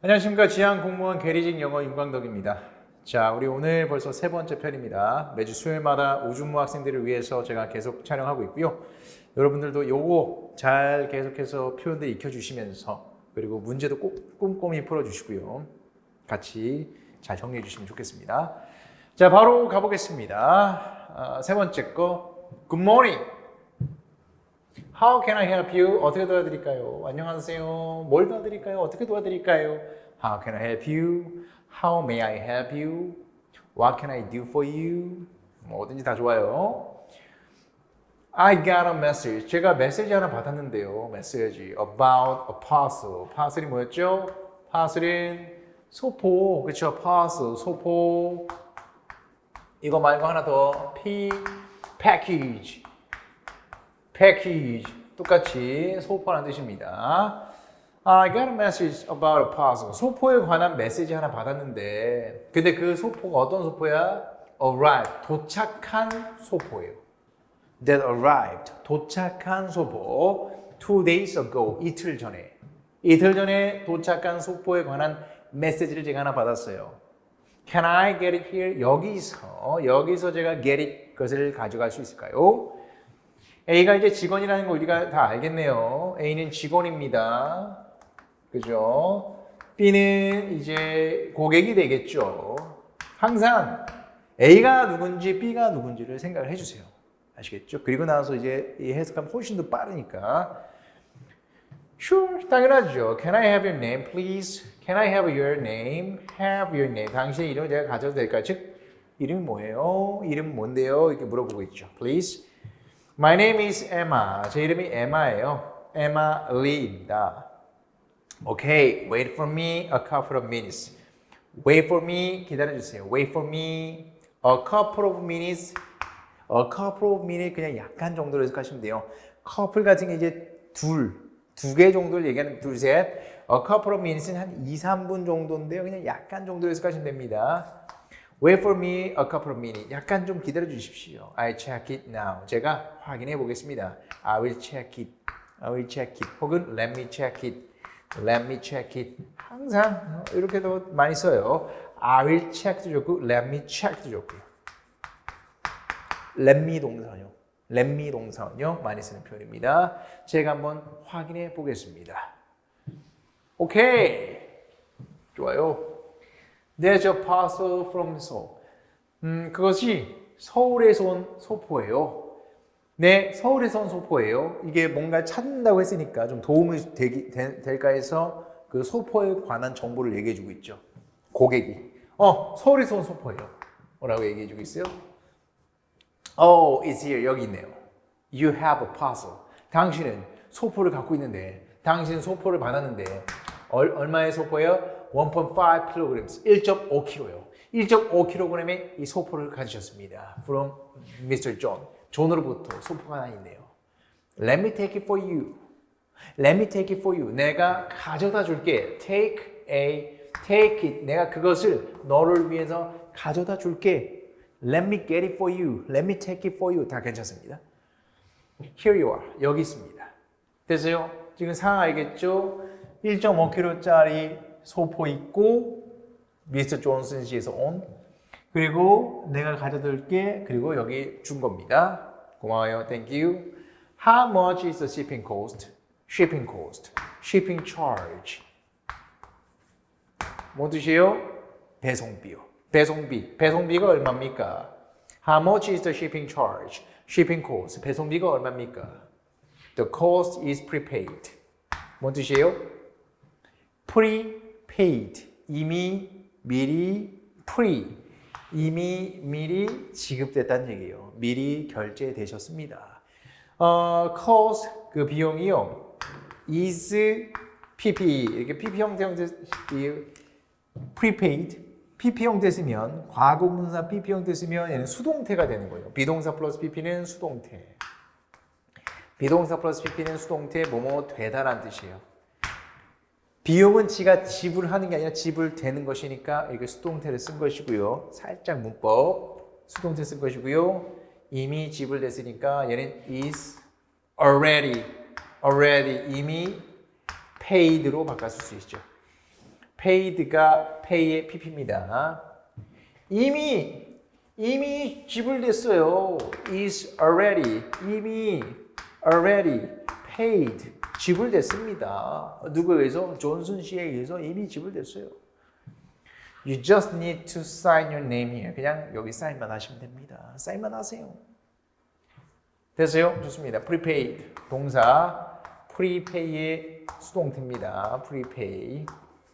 안녕하십니까 지향 공무원 계리직 영어 윤광덕입니다. 자, 우리 오늘 벌써 세 번째 편입니다. 매주 수요일마다 우주무 학생들을 위해서 제가 계속 촬영하고 있고요. 여러분들도 요거 잘 계속해서 표현들 익혀주시면서 그리고 문제도 꼭 꼼꼼히 풀어주시고요. 같이 잘 정리해 주시면 좋겠습니다. 자, 바로 가보겠습니다. 아, 세 번째 거, Good morning. How can I help you? 어떻게 도와드릴까요? 안녕하세요. 뭘 도와드릴까요? 어떻게 도와드릴까요? How can I help you? How may I help you? What can I do for you? 뭐든지 다 좋아요. I got a message. 제가 메시지 하나 받았는데요. 메시지 about a parcel. parcel이 뭐였죠? parcel은 소포. 그렇죠? parcel, 소포. 이거 말고 하나 더. P, package. Package 똑같이 소포라는 뜻입니다. I got a message about a parcel. 소포에 관한 메시지 하나 받았는데, 근데 그 소포가 어떤 소포야? arrive 도착한 소포예요. That arrived 도착한 소포. Two days ago 이틀 전에 이틀 전에 도착한 소포에 관한 메시지를 제가 하나 받았어요. Can I get it here? 여기서 여기서 제가 get it 것을 가져갈 수 있을까요? A가 이제 직원이라는 거 우리가 다 알겠네요. A는 직원입니다. 그죠? B는 이제 고객이 되겠죠. 항상 A가 누군지 B가 누군지를 생각을 해주세요. 아시겠죠? 그리고 나서 이제 이 해석하면 훨씬 더 빠르니까. Sure, 당연하죠. Can I have your name, please? Can I have your name? Have your name. 당신의 이름을 제가 가져도 될까요? 즉, 이름이 뭐예요? 이름 뭔데요? 이렇게 물어보고 있죠. Please. My name is Emma. 제 이름이 Emma예요. Emma Lee입니다. Okay, wait for me a couple of minutes. Wait for me, 기다려주세요. Wait for me a couple of minutes. A couple of minutes 그냥 약간 정도로 해석하시면 돼요. 커플 같은 게 이제 둘, 두 개 정도를 얘기하는 둘, 셋. A couple of minutes는 한 2, 3분 정도인데요. 그냥 약간 정도로 해석하시면 됩니다. Wait for me a couple of minutes. 약간 좀 기다려 주십시오. I check it now. 제가 확인해 보겠습니다. I will check it. I will check it. 혹은 let me check it. Let me check it. 항상 이렇게도 많이 써요. I will check도 좋고 let me check도 좋고요. let me 동사요. let me 동사요. 많이 쓰는 표현입니다. 제가 한번 확인해 보겠습니다. 오케이. 좋아요. A parcel from Seoul. 음, 그것이 서울에서 온 소포예요. 네, 서울에서 온 소포예요. 이게 뭔가 찾는다고 했으니까 좀 도움이 되기, 되, 될까 해서 그 소포에 관한 정보를 얘기해주고 있죠. 고객이. 어, 서울에서 온 소포예요. 뭐라고 얘기해주고 있어요? Oh, it's here. 여기 있네요. You have a parcel. 당신은 소포를 갖고 있는데, 당신은 소포를 받았는데, 얼, 얼마의 소포예요? 1.5 kilograms, 1.5kg요. 1.5kg의 이 소포를 가지셨습니다. From Mr. John. 존으로부터 소포가 하나 있네요. Let me take it for you. Let me take it for you. 내가 가져다 줄게. Take a, take it. 내가 그것을 너를 위해서 가져다 줄게. Let me get it for you. Let me take it for you. 다 괜찮습니다. Here you are. 여기 있습니다. 됐어요? 지금 상황 알겠죠? 1.5kg짜리 소포 있고 미스터 존슨 씨에서 온 그리고 내가 가져둘게 그리고 여기 준 겁니다. 고마워요. Thank you. How much is the shipping cost? Shipping cost. Shipping charge. 뭐 뜻이에요? 배송비요. 배송비. 배송비가 얼마입니까? How much is the shipping charge? Shipping cost. 배송비가 얼마입니까? The cost is prepaid. 뭔 뜻이에요? Prepaid. 이미 미리 pre. 이미 미리 지급됐다는 얘기예요. 미리 결제되셨습니다. 어, cost 그 비용이요. is pp 이렇게 pp 형태 형태 이 prepaid pp 형태 쓰면 과거분사 pp 형태 쓰면 얘는 수동태가 되는 거예요. 비동사 플러스 pp는 수동태. 비동사 플러스 pp는 수동태 뭐뭐 되다라는 뜻이에요. 비용은 지가 지불하는 게 아니라 지불되는 것이니까 이게 수동태를 쓴 것이고요. 살짝 문법 수동태 쓴 것이고요. 이미 지불됐으니까 얘는 is already already 이미 paid로 바꿨을 수 있죠. paid가 pay의 pp입니다. 이미 이미 지불됐어요. is already 이미 already paid 지불됐습니다. 누구에 의해서 존슨 씨에 의해서 이미 지불됐어요. You just need to sign your name here. 그냥 여기 사인만 하시면 됩니다. 사인만 하세요. 됐어요? 좋습니다. prepaid 동사 prepay의 수동태입니다. prepay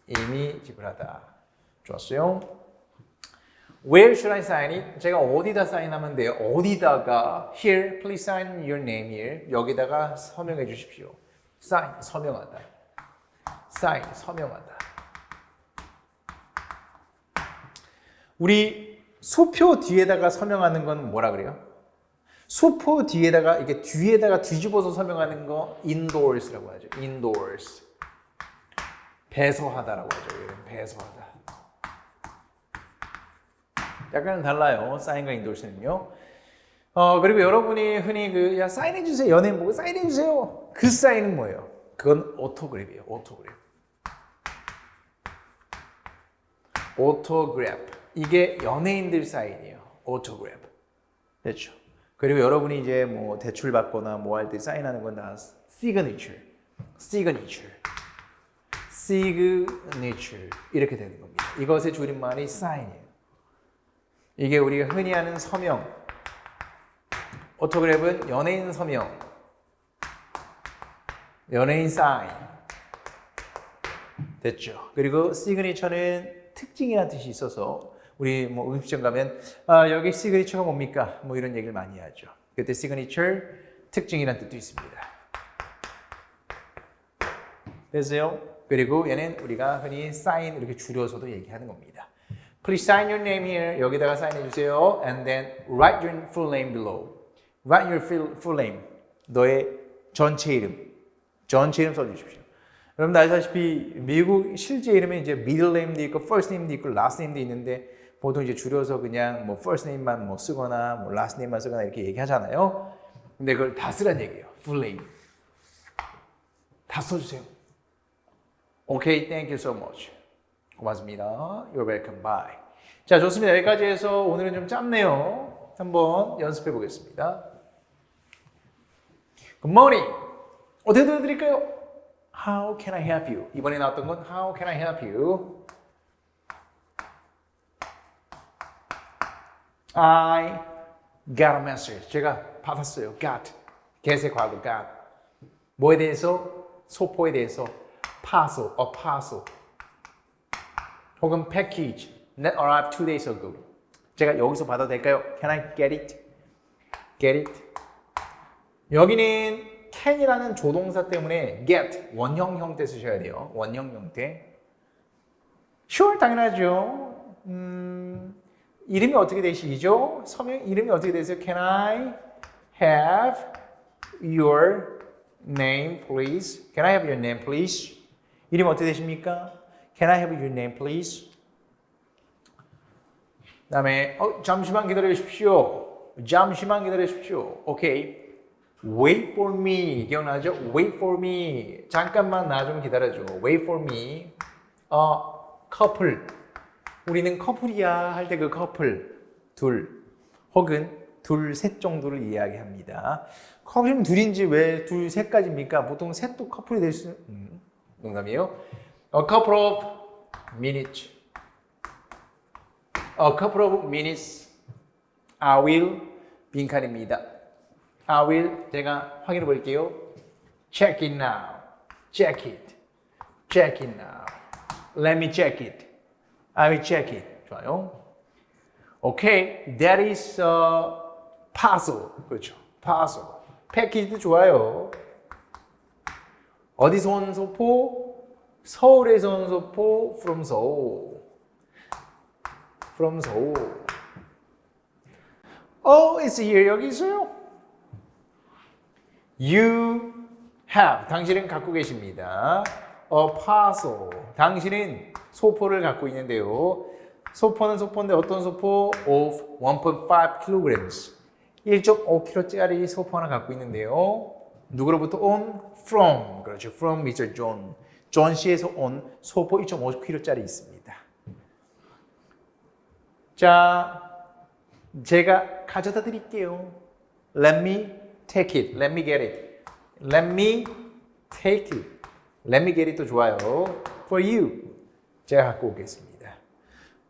이미 지불하다. 좋았어요. Where should I sign it? 제가 어디다 사인하면 돼요? 어디다가 here, please sign your name here. 여기다가 서명해 주십시오. Sign 서명하다. sign 서명하다. 우리 수표 뒤에다가 서명하는 건 뭐라 그래요? 수표 뒤에다가 이게 뒤에다가 뒤집어서 서명하는 거 endorse라고 하죠. endorse. 배서하다라고 하죠. 배서하다. 약간은 달라요. 사인과 인도르스는요. 어 그리고 여러분이 흔히 그 야 사인해 주세요. 연예인 보고 사인해 주세요. 그 사인은 뭐예요? 그건 오토그래프예요. 오토그래프. 오토그래프. 이게 연예인들 사인이에요. 오토그래프. 됐죠? 그리고 여러분이 이제 뭐 대출 받거나 뭐 할 때 사인하는 건다 signature. signature. signature 이렇게 되는 겁니다. 이것의 줄임말이 sign이에요. 이게 우리가 흔히 하는 서명. 오토그래프는 연예인 서명. 연예인 사인. 됐죠. 그리고 시그니처는 특징이라는 뜻이 있어서 우리 뭐 음식점 가면 아, 여기 시그니처가 뭡니까? 뭐 이런 얘기를 많이 하죠. 그때 시그니처 특징이라는 뜻도 있습니다. 됐어요? 그리고 얘는 우리가 흔히 사인 이렇게 줄여서도 얘기하는 겁니다. Please sign your name here. 여기다가 사인해 주세요. And then write your full name below. Write your full, full name. 너의 전체 이름. 전체 이름 써주십시오. 여러분 아시다시피 미국 실제 이름에 이제 middle name도 있고 first name도 있고 last name도 있는데 보통 이제 줄여서 그냥 뭐 first name만 뭐 쓰거나 뭐 last name만 쓰거나 이렇게 얘기하잖아요. 근데 그걸 다 쓰란 얘기예요. full name. 다 써주세요. 오케이, thank you so much. 고맙습니다. You're welcome. Bye. 자, 좋습니다. 여기까지 해서 오늘은 좀 짧네요. 한번 연습해 보겠습니다. Good morning. 어떻게 도와드릴까요? How can I help you? 이번에 나왔던 건 How can I help you? I got a message. 제가 받았어요. Got. 개세 과거 got. 뭐에 대해서? 소포에 대해서. parcel, a parcel. 혹은 package that arrived two days ago. 제가 여기서 받아도 될까요? Can I get it? Get it? 여기는 can이라는 조동사 때문에 get 원형 형태 쓰셔야 돼요. 원형 형태. Sure 당연하죠. 음, 이름이 어떻게 되시죠? 서명 이름이 어떻게 되세요? Can I have your name, please? Can I have your name, please? 이름 어떻게 되십니까? Can I have your name, please? 다음에 어, 잠시만 기다려 주십시오. 잠시만 기다려 주십시오. 오케이. Wait for me. 기억나죠? Wait for me. 잠깐만 나 좀 기다려줘. Wait for me. 어, 커플. 우리는 커플이야 할 때 그 커플. 둘. 혹은 둘, 셋 정도를 이야기합니다. 커플이면 둘인지 왜 둘, 셋까지입니까? 보통 셋도 커플이 될 수, 음, 농담이에요. A couple of minutes. A couple of minutes. I will 빈칸입니다. I will 제가 확인해 볼게요. Check it now. Check it. Check it now. Let me check it. I will check it. 좋아요. Okay, that is a parcel. 그렇죠. parcel. 패키지도 좋아요. 어디서 온 소포? 서울에서 온 소포 from 서울. from 서울. Oh, it's here. 여기 있어요. You have. 당신은 갖고 계십니다. A parcel. 당신은 소포를 갖고 있는데요. 소포는 소포인데 어떤 소포? Of 1.5 kilograms. 1.5kg짜리 소포 하나 갖고 있는데요. 누구로부터 온? From. 그렇죠. From Mr. John. 전시에서 온 소포 2.5kg짜리 있습니다. 자, 제가 가져다 드릴게요. Let me take it. Let me get it. Let me take it. Let me get it도 좋아요. For you. 제가 갖고 오겠습니다.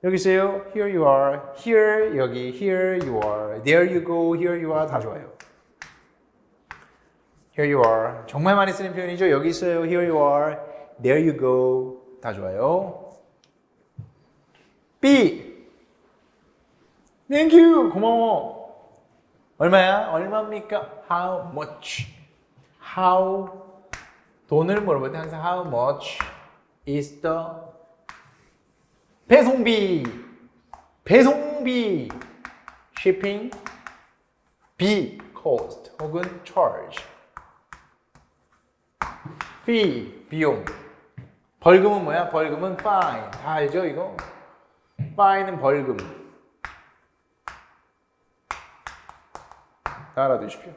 여기 있어요. Here you are. Here 여기 here you are. There you go. Here you are 다 좋아요. Here you are. 정말 많이 쓰는 표현이죠. 여기 있어요. Here you are. There you go. 다 좋아요. B. Thank you. 고마워. 얼마야? 얼마입니까? How much? How 돈을 물어볼 때 항상 how much is the 배송비 배송비 shipping B cost 혹은 charge fee 비용 벌금은 뭐야? 벌금은 fine 다 알죠 이거? fine은 벌금 알아두십시오.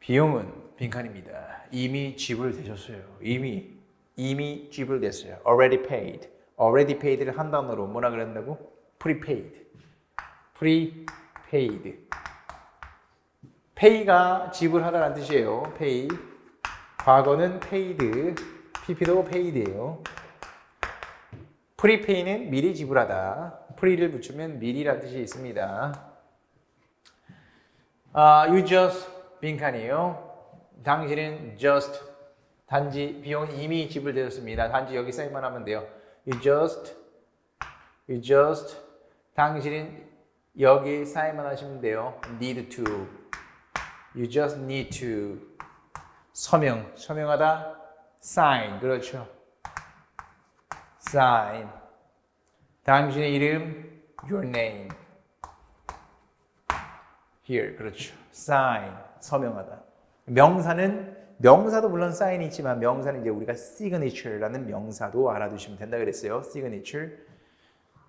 비용은 빈칸입니다. 이미 지불되셨어요. 이미 이미 지불됐어요. Already paid. Already paid를 한 단어로 뭐라 그랬다고? prepaid. Prepaid. Pay가 지불하다라는 뜻이에요. Pay. 과거는 paid. Pp도 paid예요. Prepay는 미리 지불하다. Pre를 붙이면 미리라는 뜻이 있습니다 아, you just 빈칸이에요 당신은 just 단지 비용이 이미 지불되었습니다 단지 여기 사인만 하면 돼요 You just, you just, 당신은 여기 사인만 하시면 돼요. Need to, you just need to. 서명, 서명하다. Sign, 그렇죠. Sign. 당신의 이름, your name. Here, 그렇죠. Sign, 서명하다. 명사는 명사도 물론 사인이 있지만 명사는 이제 우리가 signature라는 명사도 알아두시면 된다 그랬어요. signature.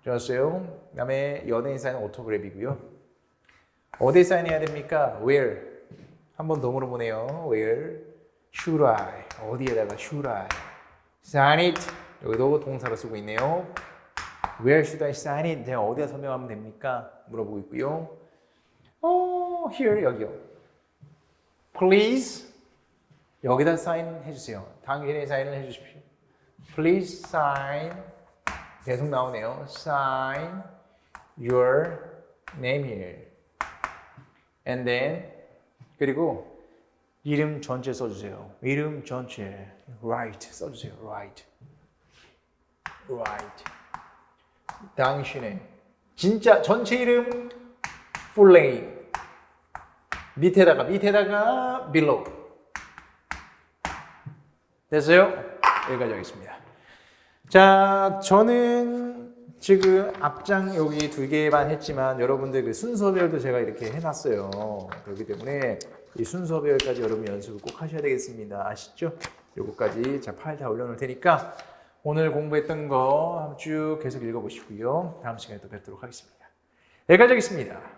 좋았어요. 그다음에 연예인 사인은 오토그래비고요. 어디에 사인해야 됩니까? Where. 한번더 물어보네요. Where should I? 어디에다가 should I? Sign it. 여기도 동사로 쓰고 있네요. Where should I sign it? 내가 어디에 서명하면 됩니까? 물어보고 있고요. 어, here 여기요. Please 여기다 사인 해주세요. 당신의 사인을 해주십시오. Please sign. 계속 나오네요. Sign your name here. And then 그리고 이름 전체 써주세요. 이름 전체. Right 써주세요. Right. Right. 당신의 진짜 전체 이름 full name. 밑에다가 밑에다가 below. 됐어요? 여기까지 하겠습니다. 자, 저는 지금 앞장 여기 두 개만 했지만 여러분들 그 순서별도 제가 이렇게 해놨어요. 그렇기 때문에 이 순서별까지 여러분 연습을 꼭 하셔야 되겠습니다. 아시죠? 요거까지 자 파일 다 올려놓을 테니까 오늘 공부했던 거 쭉 계속 읽어보시고요. 다음 시간에 또 뵙도록 하겠습니다. 여기까지 하겠습니다.